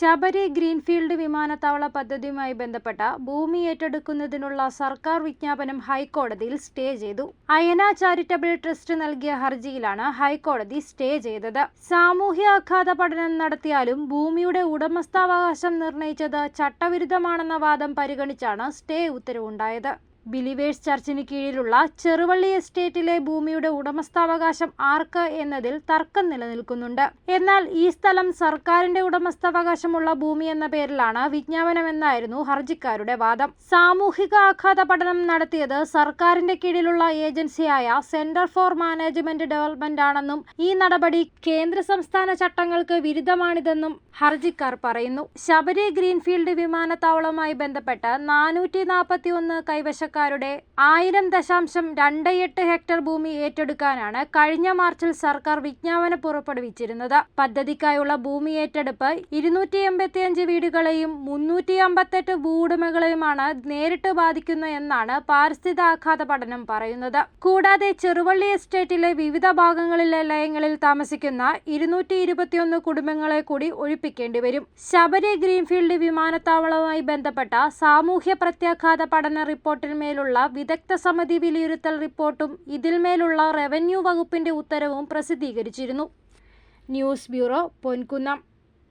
Sabari greenfield വിമാനത്താവള പദ്ധതിയുമായി ബന്ധപ്പെട്ട ഭൂമി ഏറ്റെടുക്കുന്നതിനുള്ള സർക്കാർ വിജ്ഞാപനം ഹൈക്കോടതിയിൽ സ്റ്റേ ചെയ്തു. അയന ചാരിറ്റബിൾ ട്രസ്റ്റ് നൽകിയ ഹർജിയിലാണ് ഹൈക്കോടതി സ്റ്റേ ചെയ്തത്. സാമൂഹ്യ ആഘാത പഠനം നടത്തിയാലും ഭൂമിയുടെ ഉടമസ്ഥാവകാശം നിർണയിച്ചത് ചട്ടവിരുദ്ധമാണെന്ന വാദം പരിഗണിച്ചാണ് സ്റ്റേ ഉത്തരവുണ്ടായത്. ബിലിവേഴ്സ് ചർച്ചിന് കീഴിലുള്ള ചെറുവള്ളി എസ്റ്റേറ്റിലെ ഭൂമിയുടെ ഉടമസ്ഥാവകാശം ആർക്ക് എന്നതിൽ തർക്കം നിലനിൽക്കുന്നുണ്ട്. എന്നാൽ ഈ സ്ഥലം സർക്കാരിന്റെ ഉടമസ്ഥാവകാശമുള്ള ഭൂമി എന്ന പേരിലാണ് വിജ്ഞാപനമെന്നായിരുന്നു ഹർജിക്കാരുടെ വാദം. സാമൂഹിക ആഘാത പഠനം നടത്തിയത് സർക്കാരിന്റെ കീഴിലുള്ള ഏജൻസിയായ സെന്റർ ഫോർ മാനേജ്മെന്റ് ഡെവലപ്മെന്റ് ആണെന്നും ഈ നടപടി കേന്ദ്ര സംസ്ഥാന ചട്ടങ്ങൾക്ക് വിരുദ്ധമാണിതെന്നും ഹർജിക്കാർ പറയുന്നു. ശബരി ഗ്രീൻഫീൽഡ് വിമാനത്താവളവുമായി ബന്ധപ്പെട്ട് നാനൂറ്റി നാൽപ്പത്തി ഒന്ന് കൈവശക്കാരുടെ ആയിരം ദശാംശം രണ്ട് എട്ട് ഹെക്ടർ ഭൂമി ഏറ്റെടുക്കാനാണ് കഴിഞ്ഞ മാർച്ചിൽ സർക്കാർ വിജ്ഞാപനം പുറപ്പെടുവിച്ചിരുന്നത്. പദ്ധതിക്കായുള്ള ഭൂമി ഏറ്റെടുപ്പ് ഇരുന്നൂറ്റി എൺപത്തിയഞ്ച് വീടുകളെയും മുന്നൂറ്റി അമ്പത്തെട്ട് ഭൂവുടമകളെയുമാണ് നേരിട്ട് ബാധിക്കുന്നത് എന്നാണ് പാരിസ്ഥിതാഘാത പഠനം പറയുന്നത്. കൂടാതെ ചെറുവള്ളി എസ്റ്റേറ്റിലെ വിവിധ ഭാഗങ്ങളിലെ ലയങ്ങളിൽ താമസിക്കുന്ന ഇരുന്നൂറ്റി ഇരുപത്തിയൊന്ന് കുടുംബങ്ങളെ കൂടി ഒഴിപ്പിക്കേണ്ടി വരും. ശബരി ഗ്രീൻഫീൽഡ് വിമാനത്താവളവുമായി ബന്ധപ്പെട്ട സാമൂഹ്യ പ്രത്യാഘാത പഠന റിപ്പോർട്ടിന്മേലുള്ള വിദഗ്ധ സമിതി വിലയിരുത്തൽ റിപ്പോർട്ടും ഇതിന്മേലുള്ള റവന്യൂ വകുപ്പിന്റെ ഉത്തരവും പ്രസിദ്ധീകരിച്ചിരുന്നു. News bureau Ponkunnam.